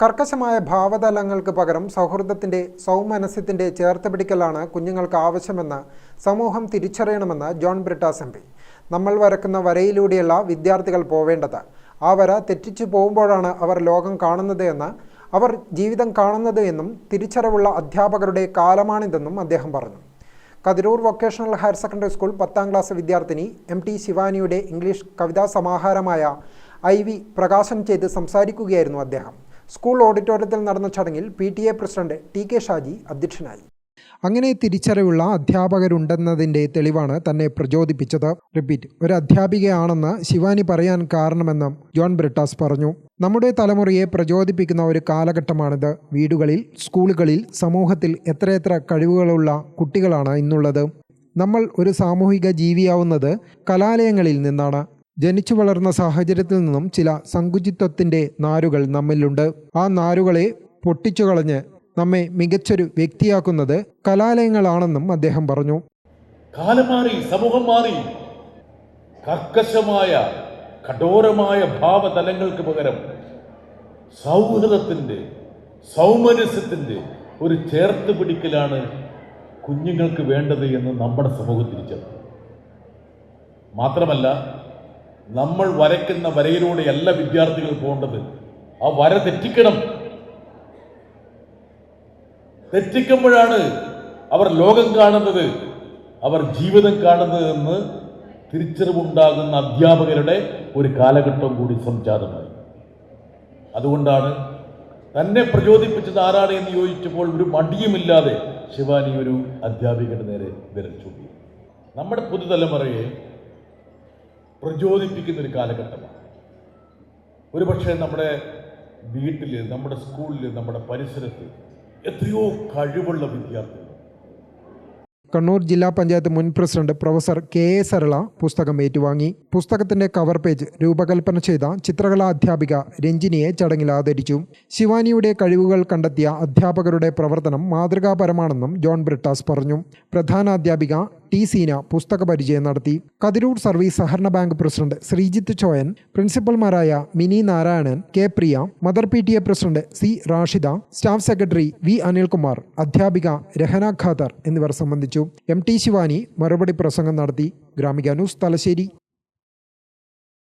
കർക്കശമായ ഭാവതലങ്ങൾക്ക് പകരം സൗഹൃദത്തിന്റെ സൗമനസ്യത്തിന്റെ ചേർത്ത് പിടിക്കലാണ് കുഞ്ഞുങ്ങൾക്ക് ആവശ്യമെന്ന് സമൂഹം തിരിച്ചറിയണമെന്ന് ജോൺ ബ്രിട്ടാസ് എം നമ്മൾ വരക്കുന്ന വരയിലൂടെയുള്ള വിദ്യാർത്ഥികൾ പോവേണ്ടത്. ആ വര തെറ്റിച്ചു പോകുമ്പോഴാണ് അവർ ലോകം കാണുന്നത് എന്ന് അവർ ജീവിതം കാണുന്നത് എന്നും തിരിച്ചറിവുള്ള അധ്യാപകരുടെ കാലമാണിതെന്നും അദ്ദേഹം പറഞ്ഞു. Kathirur vocational higher secondary school പത്താം ക്ലാസ് വിദ്യാർത്ഥിനി എം ടി ശിവാനിയുടെ ഇംഗ്ലീഷ് കവിതാ സമാഹാരമായ ഐ വി പ്രകാശനം ചെയ്ത് സംസാരിക്കുകയായിരുന്നു അദ്ദേഹം. സ്കൂൾ ഓഡിറ്റോറിയത്തിൽ നടന്ന ചടങ്ങിൽ P T A president T K Shaji അധ്യക്ഷനായി. അങ്ങനെ തിരിച്ചറിവുള്ള അധ്യാപകരുണ്ടെന്നതിന്റെ തെളിവാണ് തന്നെ പ്രചോദിപ്പിച്ചത്. റിപ്പീറ്റ് ഒരു അധ്യാപികയാണെന്ന് ശിവാനി പറയാൻ കാരണമെന്നും ജോൺ ബ്രിട്ടാസ് പറഞ്ഞു. നമ്മുടെ തലമുറയെ പ്രചോദിപ്പിക്കുന്ന ഒരു കാലഘട്ടമാണിത്. വീടുകളിൽ സ്കൂളുകളിൽ സമൂഹത്തിൽ എത്രയെത്ര കഴിവുകളുള്ള കുട്ടികളാണ് ഇന്നുള്ളത്. നമ്മൾ ഒരു സാമൂഹിക ജീവിയാവുന്നത് കലാലയങ്ങളിൽ നിന്നാണ്. ജനിച്ചു വളർന്ന സാഹചര്യത്തിൽ നിന്നും ചില സങ്കുചിത്വത്തിന്റെ നാരുകൾ നമ്മിലുണ്ട്. ആ നാരുകളെ പൊട്ടിച്ചു കളഞ്ഞ് നമ്മെ മികച്ചൊരു വ്യക്തിയാക്കുന്നത് കലാലയങ്ങളാണെന്നും അദ്ദേഹം പറഞ്ഞു. കാലം മാറി സമൂഹം മാറി. കർക്കശമായ കഠോരമായ ഭാവതലങ്ങൾക്ക് പകരം സൗഹൃദത്തിന്റെ സൗമനസ്യത്തിന്റെ ഒരു ചേർത്ത് പിടിക്കലാണ് കുഞ്ഞുങ്ങൾക്ക് വേണ്ടത് എന്ന് നമ്മുടെ സമൂഹം തിരിച്ചറിഞ്ഞു. മാത്രമല്ല നമ്മൾ വരയ്ക്കുന്ന വരയിലൂടെയല്ല വിദ്യാർത്ഥികൾ പോകേണ്ടത്. ആ വര തെറ്റിക്കണം. തെറ്റിക്കുമ്പോഴാണ് അവർ ലോകം കാണുന്നത്. അവർ ജീവിതം കാണുന്നത് എന്ന് തിരിച്ചറിവുണ്ടാകുന്ന അധ്യാപകരുടെ ഒരു കാലഘട്ടം കൂടി സംജാതമായി. അതുകൊണ്ടാണ് തന്നെ പ്രചോദിപ്പിച്ചത് ആരാണ് എന്ന് ചോദിച്ചപ്പോൾ ഒരു മടിയുമില്ലാതെ ശിവാനി ഒരു അധ്യാപികയുടെ നേരെ വിരൽ ചൂണ്ടി. നമ്മുടെ പുതുതലമുറയെ പ്രചോദിപ്പിക്കുന്ന ഒരു കാലഘട്ടമാണ്. ഒരുപക്ഷെ നമ്മുടെ വീട്ടിൽ നമ്മുടെ സ്കൂളിൽ നമ്മുടെ പരിസരത്ത് എത്രയോ കഴിവുള്ള വിദ്യാർത്ഥികൾ. കണ്ണൂർ ജില്ലാ പഞ്ചായത്ത് മുൻ president professor K A Sarala പുസ്തകം ഏറ്റുവാങ്ങി. പുസ്തകത്തിന്റെ കവർ പേജ് രൂപകൽപ്പന ചെയ്ത ചിത്രകലാ അധ്യാപിക രഞ്ജിനിയെ ചടങ്ങിൽ ആദരിച്ചു. ശിവാനിയുടെ കഴിവുകൾ കണ്ടെത്തിയ അധ്യാപകരുടെ പ്രവർത്തനം മാതൃകാപരമാണെന്നും ജോൺ ബ്രിട്ടാസ് പറഞ്ഞു. പ്രധാനാധ്യാപിക ടി സീന പുസ്തക പരിചയം നടത്തി. കതിരൂർ സർവീസ് സഹകരണ bank president Sreejith Choyan പ്രിൻസിപ്പൽമാരായ Mini Narayanan K Priya mother P T A president C Rashida staff secretary V Anilkumar അധ്യാപിക രഹന ഖാദർ എന്നിവർ സംബന്ധിച്ചു. എം ടി ശിവാനി മറുപടി പ്രസംഗം നടത്തി. ഗ്രാമിക ന്യൂസ് തലശ്ശേരി.